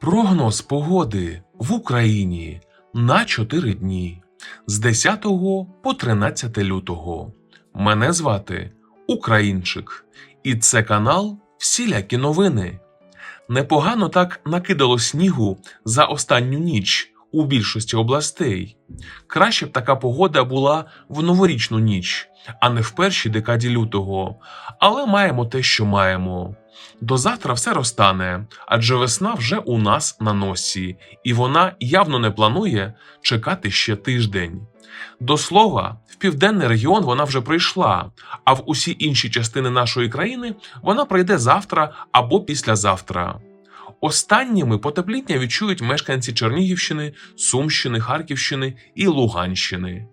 Прогноз погоди в Україні на 4 дні з 10 по 13 лютого. Мене звати Українчик, і це канал Всілякі новини. Непогано так накидало снігу за останню ніч у більшості областей. Краще б така погода була в новорічну ніч, а не в першій декаді лютого. Але маємо те, що маємо. До завтра все розтане, адже весна вже у нас на носі, і вона явно не планує чекати ще тиждень. До слова, в південний регіон вона вже прийшла, а в усі інші частини нашої країни вона прийде завтра або післязавтра. Останніми потепління відчують мешканці Чернігівщини, Сумщини, Харківщини і Луганщини.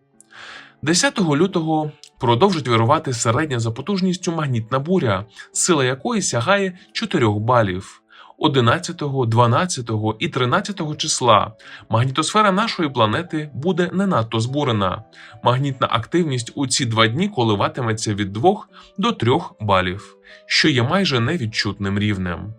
10 лютого продовжить вирувати середня за потужністю магнітна буря, сила якої сягає 4 балів. 11, 12 і 13 числа магнітосфера нашої планети буде не надто збурена. Магнітна активність у ці два дні коливатиметься від 2 до 3 балів, що є майже невідчутним рівнем.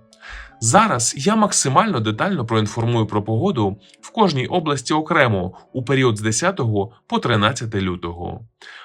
Зараз я максимально детально проінформую про погоду в кожній області окремо у період з 10 по 13 лютого.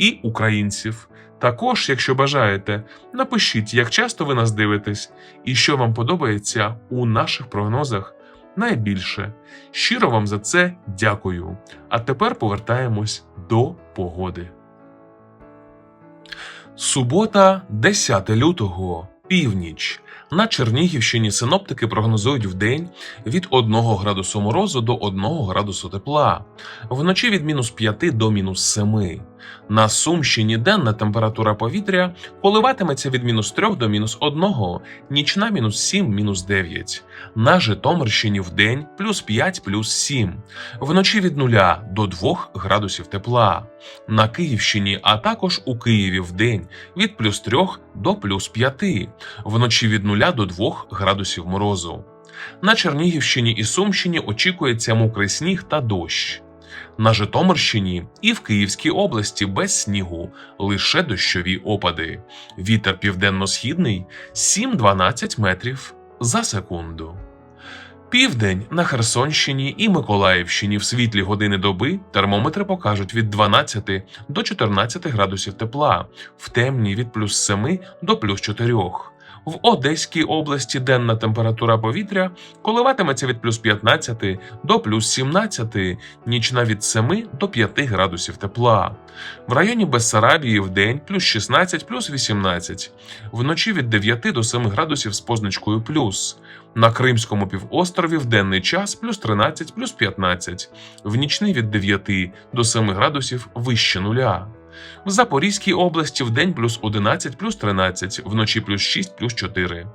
і українців. Також, якщо бажаєте, напишіть, як часто ви нас дивитесь і що вам подобається у наших прогнозах найбільше. Щиро вам за це дякую. А тепер повертаємось до погоди. Субота, 10 лютого, північ. На Чернігівщині синоптики прогнозують вдень від 1 градусу морозу до 1 градусу тепла, вночі від мінус 5 до мінус 7. На Сумщині денна температура повітря коливатиметься від мінус 3 до мінус 1, нічна мінус 7, мінус 9. На Житомирщині вдень плюс 5, плюс 7. Вночі від 0 до 2 градусів тепла. На Київщині, а також у Києві вдень від плюс 3 до плюс 5. Вночі від 0 до 2 градусів морозу. На Чернігівщині і Сумщині очікується мокрий сніг та дощ. На Житомирщині і в Київській області без снігу, лише дощові опади. Вітер південно-східний 7-12 метрів за секунду. Південь на Херсонщині і Миколаївщині в світлі години доби термометри покажуть від 12 до 14 градусів тепла, в темні від плюс 7 до плюс 4. В Одеській області денна температура повітря коливатиметься від плюс 15 до плюс 17, нічна від 7 до 5 градусів тепла. В районі Бессарабії в день плюс 16 плюс 18, вночі від 9 до 7 градусів з позначкою плюс. На Кримському півострові в денний час плюс 13 плюс 15, в нічний від 9 до 7 градусів вище нуля. В Запорізькій області в день плюс 11 плюс 13, вночі плюс 6 плюс 4.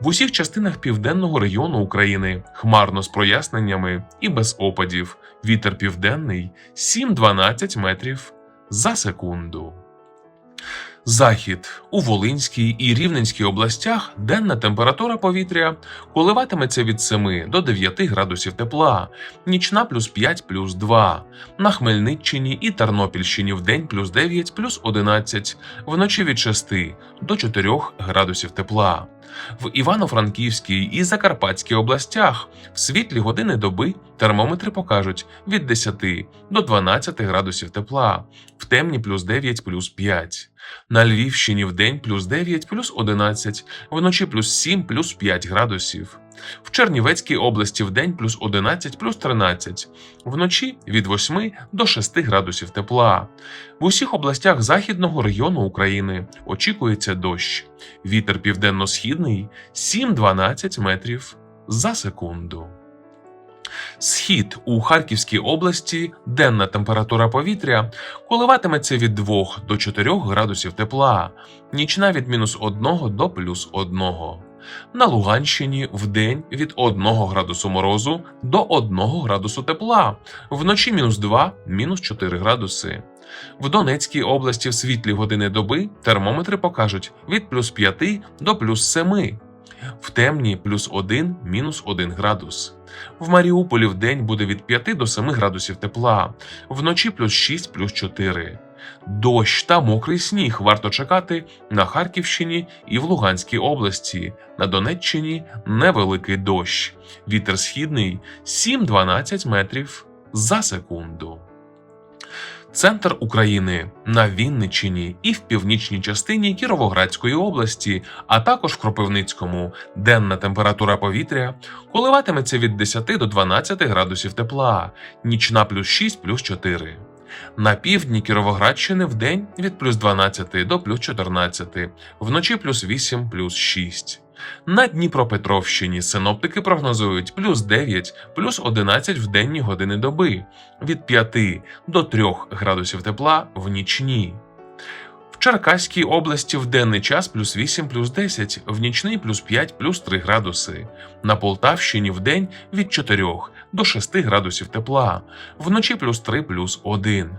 В усіх частинах південного регіону України хмарно з проясненнями і без опадів. Вітер південний 7-12 метрів за секунду. Захід у Волинській і Рівненській областях денна температура повітря коливатиметься від 7 до 9 градусів тепла, нічна плюс 5 плюс 2. На Хмельниччині і Тернопільщині в день плюс 9 плюс 11, вночі від 6 до 4 градусів тепла. В Івано-Франківській і Закарпатській областях в світлі години доби термометри покажуть від 10 до 12 градусів тепла, в темні плюс 9 плюс 5. На Львівщині в день плюс 9 плюс 11, вночі плюс 7 плюс 5 градусів. В Чернівецькій області в день плюс 11 плюс 13, вночі від 8 до 6 градусів тепла. В усіх областях західного регіону України очікується дощ. Вітер південно-східний 7-12 метрів за секунду. Схід у Харківській області денна температура повітря коливатиметься від 2 до 4 градусів тепла, нічна від мінус 1 до плюс 1. На Луганщині вдень від 1 градусу морозу до 1 градусу тепла, вночі мінус 2, мінус 4 градуси. В Донецькій області в світлі години доби термометри покажуть від плюс 5 до плюс 7. В темні плюс 1, мінус 1 градус. В Маріуполі в день буде від 5 до 7 градусів тепла, вночі плюс 6, плюс 4. Дощ та мокрий сніг варто чекати на Харківщині і в Луганській області. На Донеччині невеликий дощ. Вітер східний 7-12 метрів за секунду. Центр України на Вінниччині і в північній частині Кіровоградської області, а також в Кропивницькому. Денна температура повітря коливатиметься від 10 до 12 градусів тепла, нічна плюс 6 плюс 4. На півдні Кіровоградщини в день від плюс 12 до плюс 14, вночі плюс 8 плюс 6. На Дніпропетровщині синоптики прогнозують плюс 9, плюс 11 в денні години доби, від 5 до 3 градусів тепла в нічні. В Черкаській області в денний час плюс 8 плюс 10, в нічний плюс 5 плюс 3 градуси. На Полтавщині в день від 4 до 6 градусів тепла, вночі плюс 3 плюс 1.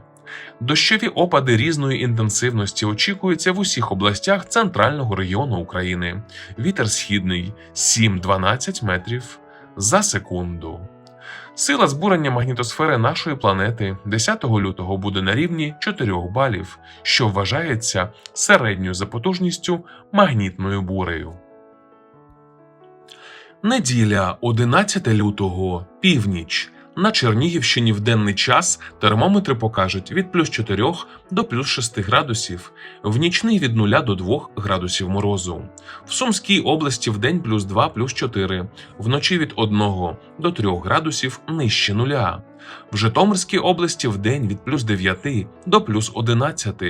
Дощові опади різної інтенсивності очікуються в усіх областях центрального регіону України. Вітер східний 7-12 метрів за секунду. Сила збурення магнітосфери нашої планети 10 лютого буде на рівні 4 балів, що вважається середньою за потужністю магнітною бурею. Неділя 11 лютого, північ. На Чернігівщині в денний час термометри покажуть від плюс 4 до плюс 6 градусів, в нічний від 0 до 2 градусів морозу. В Сумській області в день плюс 2 плюс 4, вночі від 1 до 3 градусів нижче нуля. В Житомирській області в день від плюс 9 до плюс 11,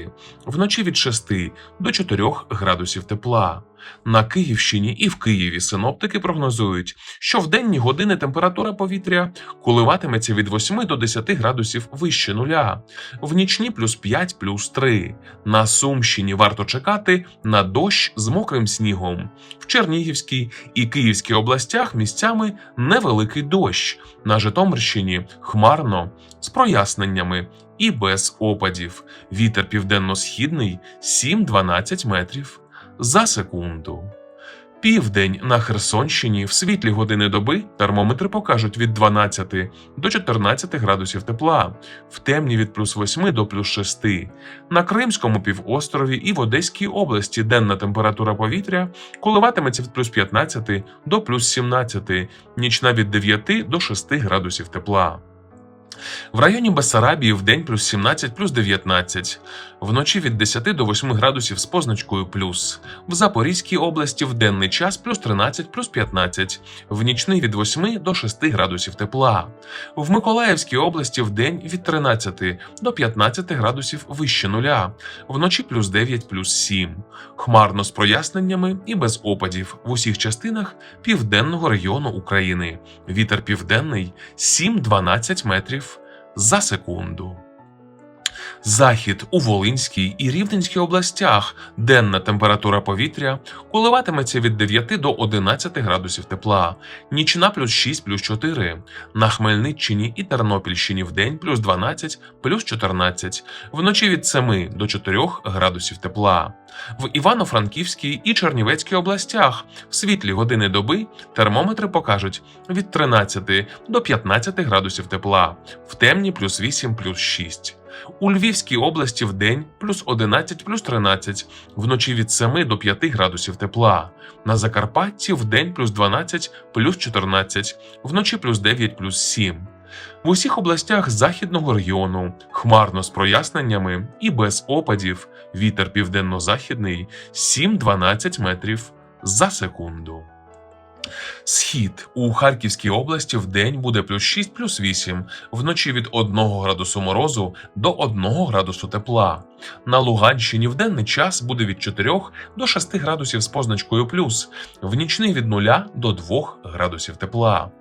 вночі від 6 до 4 градусів тепла. На Київщині і в Києві синоптики прогнозують, що в денні години температура повітря коливатиметься від 8 до 10 градусів вище нуля, в нічні плюс 5 плюс 3. На Сумщині варто чекати на дощ з мокрим снігом. В Чернігівській і Київській областях місцями невеликий дощ. На Житомирщині хмарно з проясненнями і без опадів. Вітер південно-східний 7-12 метрів за секунду. Південь на Херсонщині в світлі години доби термометри покажуть від 12 до 14 градусів тепла, в темні від плюс 8 до плюс 6. На Кримському півострові і в Одеській області денна температура повітря коливатиметься від плюс 15 до плюс 17, нічна від 9 до 6 градусів тепла. В районі Бессарабії в день плюс 17 плюс 19, вночі від 10 до 8 градусів з позначкою плюс. В Запорізькій області в денний час плюс 13 плюс 15, в нічний від 8 до 6 градусів тепла. В Миколаївській області в день від 13 до 15 градусів вище нуля, вночі плюс 9 плюс 7. Хмарно з проясненнями і без опадів в усіх частинах південного регіону України. Вітер південний 7-12 метрів за секунду. Захід у Волинській і Рівненській областях. Денна температура повітря коливатиметься від 9 до 11 градусів тепла, нічна плюс 6 плюс 4, на Хмельниччині і Тернопільщині в день плюс 12 плюс 14, вночі від 7 до 4 градусів тепла. В Івано-Франківській і Чернівецькій областях в світлі години доби термометри покажуть від 13 до 15 градусів тепла, в темні плюс 8 плюс 6. У Львівській області в день плюс 11 плюс 13, вночі від 7 до 5 градусів тепла. На Закарпатті в день плюс 12 плюс 14, вночі плюс 9 плюс 7. В усіх областях західного регіону хмарно з проясненнями і без опадів. Вітер південно-західний 7-12 метрів за секунду. Схід у Харківській області в день буде плюс 6 плюс 8, вночі від 1 градусу морозу до 1 градусу тепла, На Луганщині в денний час буде від 4 до 6 градусів з позначкою плюс, в нічний від 0 до 2 градусів тепла.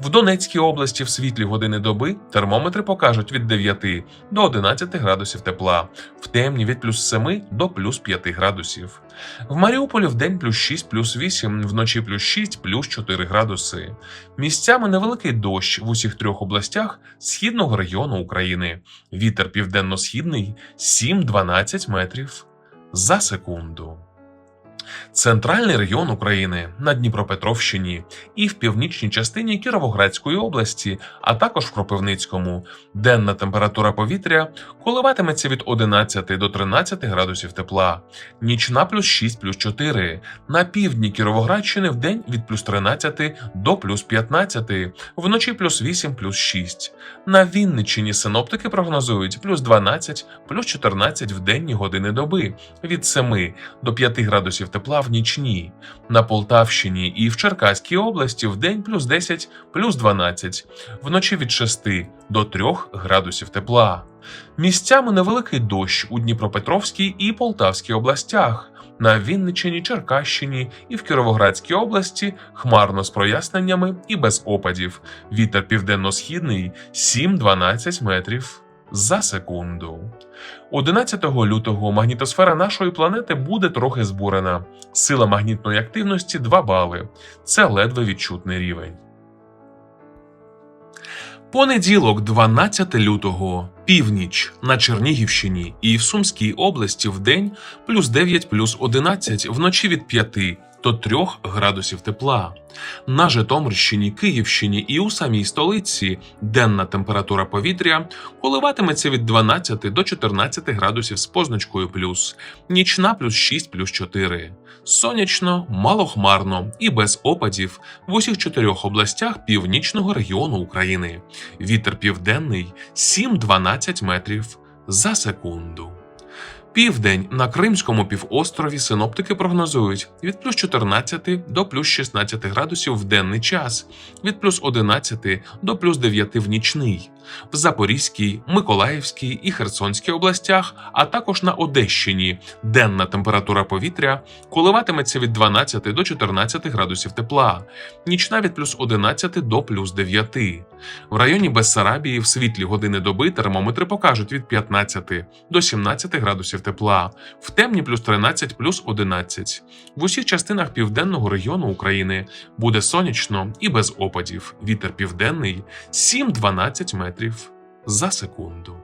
В Донецькій області в світлі години доби термометри покажуть від 9 до 11 градусів тепла, в темні від плюс 7 до плюс 5 градусів. В Маріуполі в день плюс 6, плюс 8, вночі плюс 6, плюс 4 градуси. Місцями невеликий дощ в усіх трьох областях східного регіону України. Вітер південно-східний 7-12 метрів за секунду. Центральний регіон України на Дніпропетровщині і в північній частині Кіровоградської області, а також в Кропивницькому. Денна температура повітря коливатиметься від 11 до 13 градусів тепла, нічна плюс 6 плюс 4. На півдні Кіровоградщини в день від плюс 13 до плюс 15, вночі плюс 8 плюс 6. На Вінниччині синоптики прогнозують плюс 12 плюс 14 в денні години доби, від 7 до 5 градусів тепла в нічні. На Полтавщині і в Черкаській області в день плюс 10 плюс 12, вночі від 6 до 3 градусів тепла. Місцями невеликий дощ у Дніпропетровській і Полтавській областях. На Вінниччині, Черкащині і в Кіровоградській області хмарно з проясненнями і без опадів. Вітер південно-східний 7-12 метрів за секунду. 11 лютого магнітосфера нашої планети буде трохи збурена. Сила магнітної активності 2 бали. Це ледве відчутний рівень. Понеділок, 12 лютого, північ на Чернігівщині і в Сумській області в день плюс 9 плюс 11, вночі від 5 до 3 градусів тепла. На Житомирщині, Київщині і у самій столиці денна температура повітря коливатиметься від 12 до 14 градусів з позначкою плюс, нічна плюс 6 плюс 4. Сонячно, малохмарно і без опадів в усіх чотирьох областях північного регіону України. Вітер південний 7-12 метрів за секунду. Південь на Кримському півострові синоптики прогнозують від плюс 14 до плюс 16 градусів в денний час, від плюс 11 до плюс 9 в нічний. В Запорізькій, Миколаївській і Херсонській областях, а також на Одещині денна температура повітря коливатиметься від 12 до 14 градусів тепла, нічна від плюс 11 до плюс 9. В районі Бессарабії в світлі години доби термометри покажуть від 15 до 17 градусів тепла, в темні плюс 13 плюс 11. В усіх частинах південного регіону України буде сонячно і без опадів. Вітер південний 7-12 метрів за секунду.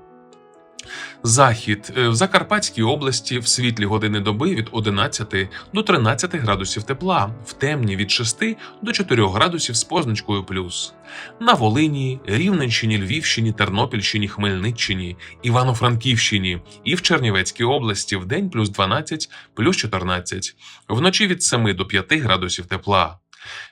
Захід Е, в Закарпатській області в світлі години доби від 11 до 13 градусів тепла, в темні від 6 до 4 градусів з позначкою плюс. На Волині, Рівненщині, Львівщині, Тернопільщині, Хмельниччині, Івано-Франківщині і в Чернівецькій області в день плюс 12, плюс 14, вночі від 7 до 5 градусів тепла.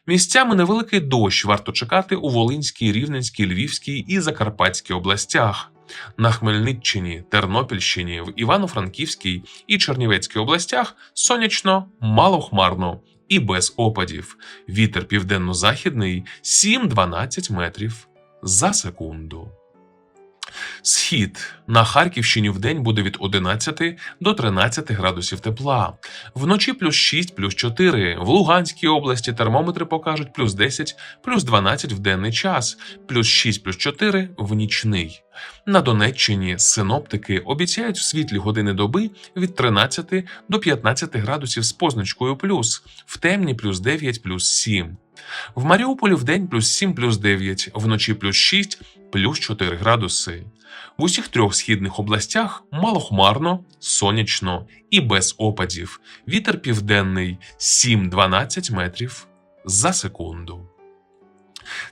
Місцями невеликий дощ варто чекати у Волинській, Рівненській, Львівській і Закарпатській областях. На Хмельниччині, Тернопільщині, в Івано-Франківській і Чернівецькій областях сонячно, малохмарно і без опадів. Вітер південно-західний 7-12 метрів за секунду. Схід на Харківщині вдень буде від 11 до 13 градусів тепла. Вночі плюс 6, плюс 4. В Луганській області термометри покажуть плюс 10, плюс 12 в денний час, плюс 6, плюс 4 в нічний. На Донеччині синоптики обіцяють в світлі години доби від 13 до 15 градусів з позначкою плюс, в темні плюс 9, плюс 7. В Маріуполі в день плюс 7, плюс 9, вночі плюс 6, плюс 4 градуси. В усіх трьох східних областях малохмарно, сонячно і без опадів. Вітер південний 7-12 метрів за секунду.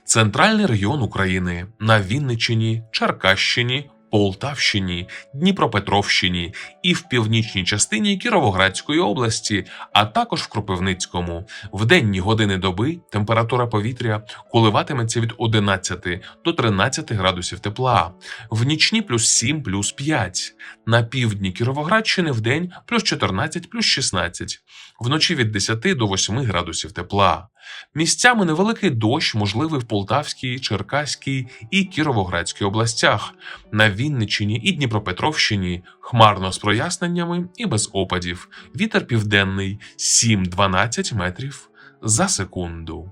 Центральний регіон України на Вінниччині, Черкащині, Полтавщині, Дніпропетровщині і в північній частині Кіровоградської області, а також в Кропивницькому. В денні години доби температура повітря коливатиметься від 11 до 13 градусів тепла, в нічні плюс 7 плюс 5. На півдні Кіровоградщини в день плюс 14 плюс 16, вночі від 10 до 8 градусів тепла. Місцями невеликий дощ можливий в Полтавській, Черкаській і Кіровоградській областях, на Вінниччині і Дніпропетровщині хмарно з проясненнями і без опадів. Вітер південний 7-12 метрів за секунду.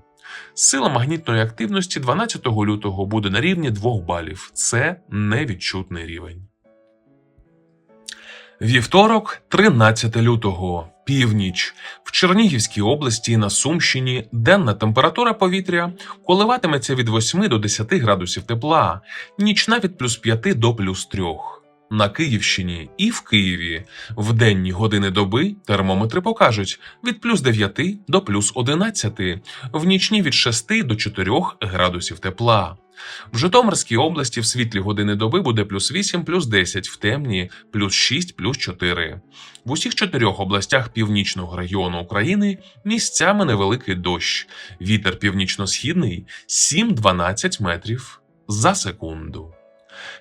Сила магнітної активності 12 лютого буде на рівні 2 балів. Це невідчутний рівень. Вівторок, 13 лютого, північ. В Чернігівській області на Сумщині денна температура повітря коливатиметься від 8 до 10 градусів тепла, нічна від плюс 5 до плюс 3. На Київщині і в Києві в денні години доби термометри покажуть від плюс 9 до плюс 11, в нічні від 6 до 4 градусів тепла. В Житомирській області в світлі години доби буде плюс 8, плюс 10, в темні плюс 6, плюс 4. В усіх чотирьох областях північного регіону України місцями невеликий дощ. Вітер північно-східний 7-12 метрів за секунду.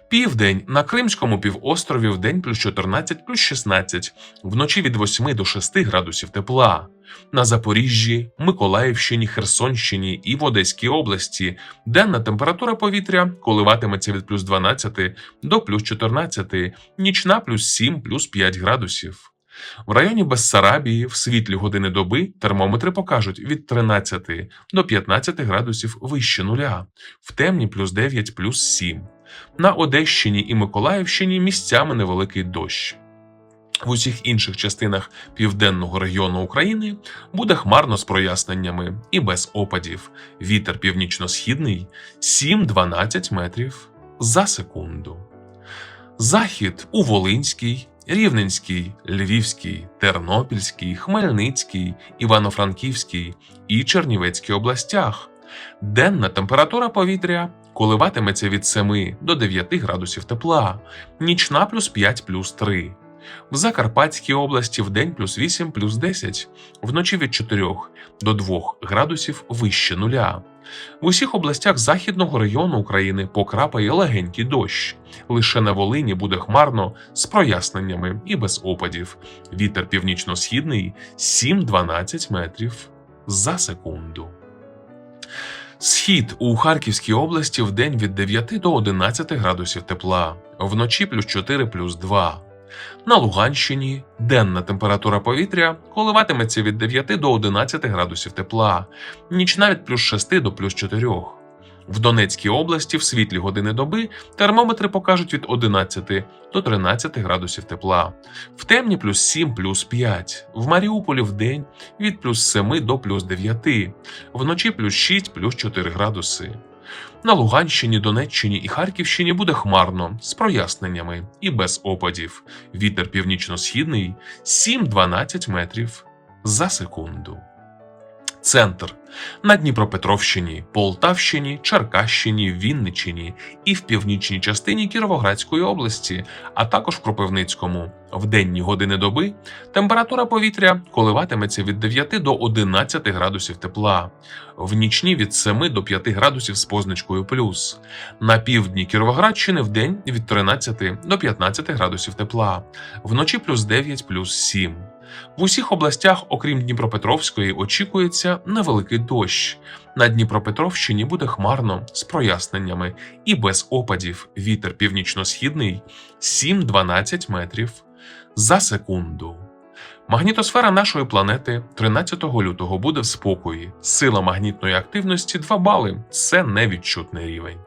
Південь на Кримському півострові в день плюс 14 плюс 16, вночі від 8 до 6 градусів тепла. На Запоріжжі, Миколаївщині, Херсонщині і в Одеській області денна температура повітря коливатиметься від плюс 12 до плюс 14, нічна плюс 7 плюс 5 градусів. В районі Бессарабії в світлі години доби термометри покажуть від 13 до 15 градусів вище нуля, в темні плюс 9 плюс 7. На Одещині і Миколаївщині місцями невеликий дощ. В усіх інших частинах південного регіону України буде хмарно з проясненнями і без опадів. Вітер північно-східний 7-12 метрів за секунду. Захід у Волинській, Рівненській, Львівській, Тернопільській, Хмельницькій, Івано-Франківській і Чернівецькій областях. Денна температура повітря коливатиметься від 7 до 9 градусів тепла, нічна плюс 5 плюс 3. В Закарпатській області в день плюс 8 плюс 10, вночі від 4 до 2 градусів вище нуля. В усіх областях західного району України покрапає легенький дощ. Лише на Волині буде хмарно з проясненнями і без опадів. Вітер північно-східний 7-12 метрів за секунду. Схід у Харківській області в день від 9 до 11 градусів тепла, вночі плюс 4 плюс 2. На Луганщині денна температура повітря коливатиметься від 9 до 11 градусів тепла, нічна від плюс 6 до плюс 4. В Донецькій області в світлі години доби термометри покажуть від 11 до 13 градусів тепла, в темні плюс 7 плюс 5, в Маріуполі в день від плюс 7 до плюс 9, вночі плюс 6 плюс 4 градуси. На Луганщині, Донеччині і Харківщині буде хмарно з проясненнями і без опадів. Вітер північно-східний 7-12 метрів за секунду. Центр на Дніпропетровщині, Полтавщині, Черкащині, Вінниччині і в північній частині Кіровоградської області, а також в Кропивницькому. В денні години доби температура повітря коливатиметься від 9 до 11 градусів тепла, в нічні від 7 до 5 градусів з позначкою плюс. На півдні Кіровоградщини в день від 13 до 15 градусів тепла, вночі плюс 9 плюс 7. В усіх областях, окрім Дніпропетровської, очікується невеликий дощ. На Дніпропетровщині буде хмарно з проясненнями і без опадів. Вітер північно-східний 7-12 метрів за секунду. Магнітосфера нашої планети 13 лютого буде в спокої. Сила магнітної активності 2 бали це невідчутний рівень.